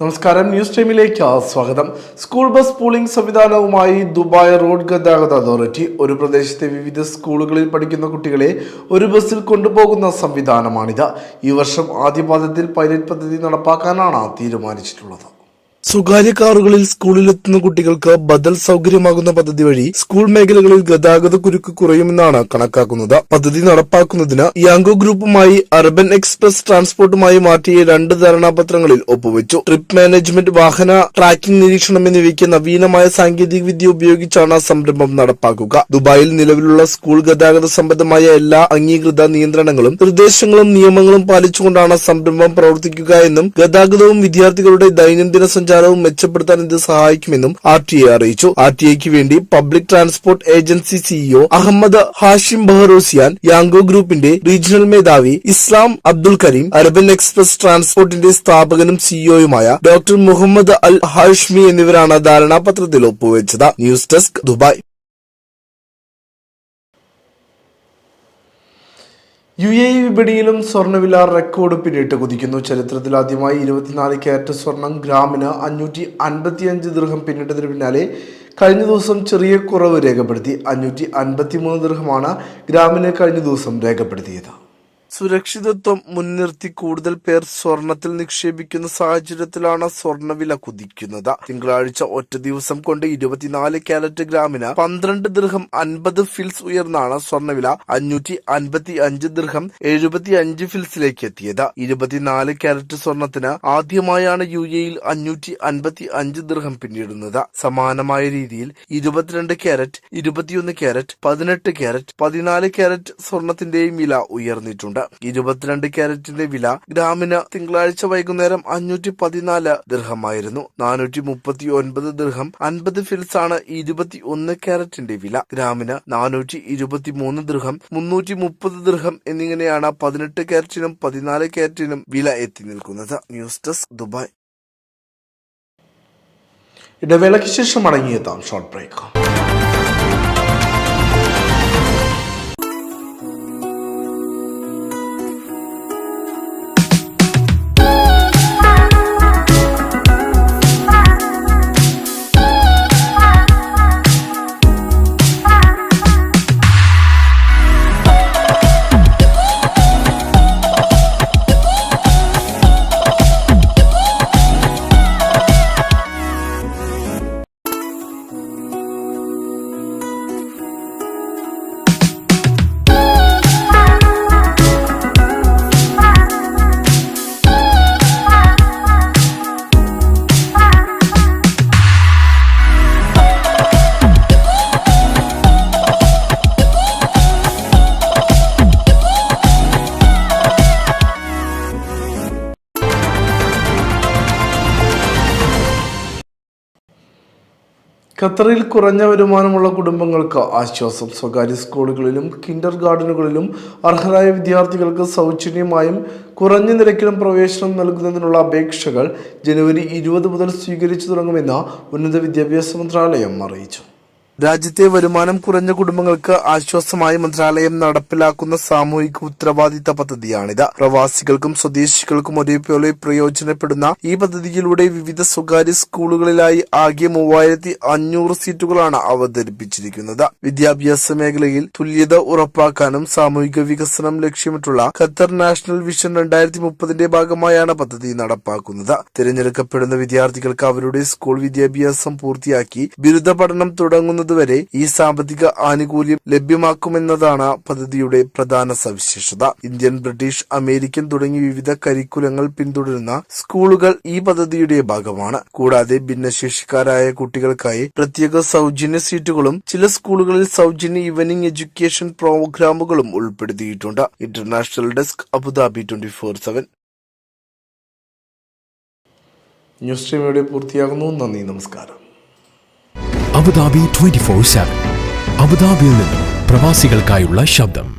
നമസ്കാരം. ന്യൂസ് ടൈമിലേക്ക് സ്വാഗതം. സ്കൂൾ ബസ് പൂളിംഗ് സംവിധാനവുമായി ദുബായ് റോഡ് ഗതാഗത അതോറിറ്റി. ഒരു പ്രദേശത്തെ വിവിധ സ്കൂളുകളിൽ പഠിക്കുന്ന കുട്ടികളെ ഒരു ബസ്സിൽ കൊണ്ടുപോകുന്ന സംവിധാനമാണിത്. ഈ വർഷം ആദ്യപാദത്തിൽ പൈലറ്റ് പദ്ധതി നടപ്പാക്കാനാണ് തീരുമാനിച്ചിട്ടുള്ളത്. സ്വകാര്യ കാറുകളിൽ സ്കൂളിലെത്തുന്ന കുട്ടികൾക്ക് ബദൽ സൗകര്യമാകുന്ന പദ്ധതി വഴി സ്കൂൾ മേഖലകളിൽ ഗതാഗത കുരുക്ക് കുറയുമെന്നാണ് കണക്കാക്കുന്നത്. പദ്ധതി നടപ്പാക്കുന്നതിന് യാങ്കോ ഗ്രൂപ്പുമായി അർബൻ എക്സ്പ്രസ് ട്രാൻസ്പോർട്ടുമായി മാറ്റിയ രണ്ട് ധാരണാപത്രങ്ങളിൽ ഒപ്പുവെച്ചു. ട്രിപ്പ് മാനേജ്മെന്റ് വാഹന ട്രാക്കിംഗ് നിരീക്ഷണം എന്നിവയ്ക്ക് നവീനമായ സാങ്കേതിക വിദ്യ ഉപയോഗിച്ചാണ് സംരംഭം നടപ്പാക്കുക. ദുബായിൽ നിലവിലുള്ള സ്കൂൾ ഗതാഗത സംബന്ധമായ എല്ലാ അംഗീകൃത നിയന്ത്രണങ്ങളും നിർദ്ദേശങ്ങളും നിയമങ്ങളും പാലിച്ചുകൊണ്ടാണ് സംരംഭം പ്രവർത്തിക്കുക എന്നും ഗതാഗതവും വിദ്യാർത്ഥികളുടെ ദൈനംദിന സഞ്ചാരവും മെച്ചപ്പെടുത്താൻ ഇത് സഹായിക്കുമെന്നും ആർ ടി എ അറിയിച്ചു. ആർ ടി എക്ക് വേണ്ടി public transport agency CEO Ahmed Hashim Bahrusiyan Yango ഗ്രൂപ്പിന്റെ റീജിയണൽ മേധാവി Islam Abdul Kareem urban express ട്രാൻസ്പോർട്ടിന്റെ സ്ഥാപകനും സിഇഒയുമായ ഡോക്ടർ മുഹമ്മദ് അൽ ഹാഷ്മി എന്നിവരാണ് ധാരണാപത്രത്തിൽ ഒപ്പുവെച്ചത്. News desk Dubai. U A വിപണിയിലും സ്വർണവില റെക്കോർഡ് പിന്നിട്ട് കുതിക്കുന്നു. ചരിത്രത്തിൽ ആദ്യമായി ഇരുപത്തിനാല് ക്യാരറ്റ് സ്വർണം ഗ്രാമിന് അഞ്ഞൂറ്റി അൻപത്തിയഞ്ച് ദൃഹം പിന്നിട്ടതിന് പിന്നാലെ കഴിഞ്ഞ ദിവസം ചെറിയ കുറവ് രേഖപ്പെടുത്തി. അഞ്ഞൂറ്റി അൻപത്തിമൂന്ന് ദൃഹമാണ് ഗ്രാമിന് കഴിഞ്ഞ ദിവസം രേഖപ്പെടുത്തിയത്. സുരക്ഷിതത്വം മുൻനിർത്തി കൂടുതൽ പേർ സ്വർണത്തിൽ നിക്ഷേപിക്കുന്ന സാഹചര്യത്തിലാണ് സ്വർണവില കുതിക്കുന്നത്. തിങ്കളാഴ്ച ഒറ്റ ദിവസം കൊണ്ട് ഇരുപത്തിനാല് കാലറ്റ് ഗ്രാമിന് പന്ത്രണ്ട് ദൃഹം അൻപത് ഫിൽസ് ഉയർന്നാണ് സ്വർണവില. അഞ്ഞൂറ്റി അൻപത്തി അഞ്ച് ദൃഹം എഴുപത്തി അഞ്ച് ഫിൽസിലേക്ക് എത്തിയത്. ഇരുപത്തിനാല് കാരറ്റ് സ്വർണത്തിന് ആദ്യമായാണ് യു എയിൽ അഞ്ഞൂറ്റി അൻപത്തി അഞ്ച് ദൃഹം പിന്നിടുന്നത്. സമാനമായ രീതിയിൽ ഇരുപത്തിരണ്ട് കാരറ്റ് ഇരുപത്തിയൊന്ന് കാരറ്റ് പതിനെട്ട് കാരറ്റ് പതിനാല് കാരറ്റ് സ്വർണത്തിന്റെയും വില ഉയർന്നിട്ടുണ്ട്. ഇരുപത്തിരണ്ട് ക്യാരറ്റിന്റെ വില ഗ്രാമിന് തിങ്കളാഴ്ച വൈകുന്നേരം അഞ്ഞൂറ്റി പതിനാല് ദൃഹമായിരുന്നു നാനൂറ്റി മുപ്പത്തി ഒൻപത് ദൃഹം അൻപത് ഫിൽസ് ആണ് ഇരുപത്തി ഒന്ന് ക്യാരറ്റിന്റെ വില. ഗ്രാമിന് നാനൂറ്റി ഇരുപത്തി മൂന്ന് ദൃഹം മുന്നൂറ്റി മുപ്പത് ദൃഹം എന്നിങ്ങനെയാണ് പതിനെട്ട് ക്യാരറ്റിനും പതിനാല് ക്യാരറ്റിനും വില എത്തി നിൽക്കുന്നത്. News desk Dubai. ഇടവേളയ്ക്ക് ശേഷം മടങ്ങിയെത്താം ഷോർട്ട് ബ്രേക്ക്. ഖത്തറിൽ കുറഞ്ഞ വരുമാനമുള്ള കുടുംബങ്ങൾക്ക് ആശ്വാസം. സ്വകാര്യ സ്കൂളുകളിലും കിൻഡർ ഗാർഡനുകളിലും അർഹരായ വിദ്യാർത്ഥികൾക്ക് സൗജന്യമായും കുറഞ്ഞ നിരക്കിലും പ്രവേശനം നൽകുന്നതിനുള്ള അപേക്ഷകൾ ജനുവരി ഇരുപത് മുതൽ സ്വീകരിച്ചു തുടങ്ങുമെന്ന് ഉന്നത വിദ്യാഭ്യാസ മന്ത്രാലയം അറിയിച്ചു. രാജ്യത്തെ വരുമാനം കുറഞ്ഞ കുടുംബങ്ങൾക്ക് ആശ്വാസമായി മന്ത്രാലയം നടപ്പിലാക്കുന്ന സാമൂഹിക ഉത്തരവാദിത്ത പദ്ധതിയാണിത്. പ്രവാസികൾക്കും സ്വദേശികൾക്കും ഒരേപോലെ പ്രയോജനപ്പെടുന്ന ഈ പദ്ധതിയിലൂടെ വിവിധ സ്വകാര്യ സ്കൂളുകളിലായി ആകെ മൂവായിരത്തി അഞ്ഞൂറ് സീറ്റുകളാണ് അവതരിപ്പിച്ചിരിക്കുന്നത്. വിദ്യാഭ്യാസ മേഖലയിൽ തുല്യത ഉറപ്പാക്കാനും സാമൂഹിക വികസനം ലക്ഷ്യമിട്ടുള്ള ഖത്തർ നാഷണൽ വിഷൻ രണ്ടായിരത്തി മുപ്പതിന്റെ ഭാഗമായാണ് പദ്ധതി നടപ്പാക്കുന്നത്. തിരഞ്ഞെടുക്കപ്പെടുന്ന വിദ്യാർത്ഥികൾക്ക് അവരുടെ സ്കൂൾ വിദ്യാഭ്യാസം പൂർത്തിയാക്കി ബിരുദ പഠനം തുടങ്ങുന്നതുവരെ ഈ സാമ്പത്തിക ആനുകൂല്യം ലഭ്യമാക്കുമെന്നതാണ് പദ്ധതിയുടെ പ്രധാന സവിശേഷത. ഇന്ത്യൻ ബ്രിട്ടീഷ് അമേരിക്കൻ തുടങ്ങി വിവിധ കരിക്കുലങ്ങൾ പിന്തുടരുന്ന സ്കൂളുകൾ ഈ പദ്ധതിയുടെ ഭാഗമാണ്. കൂടാതെ ഭിന്നശേഷിക്കാരായ കുട്ടികൾക്കായി പ്രത്യേക സൗജന്യ സീറ്റുകളും ചില സ്കൂളുകളിൽ സൗജന്യ ഈവനിംഗ് എഡ്യൂക്കേഷൻ പ്രോഗ്രാമുകളും ഉൾപ്പെടുത്തിയിട്ടുണ്ട്. International desk Abu Dhabi twenty four seven. News ഇവിടെ പൂർത്തിയാകുന്നു. നന്ദി നമസ്കാരം. അബുദാബി ട്വന്റി ഫോർ സെവൻ അബുദാബിയിൽ നിന്നും പ്രവാസികൾക്കായുള്ള ശബ്ദം.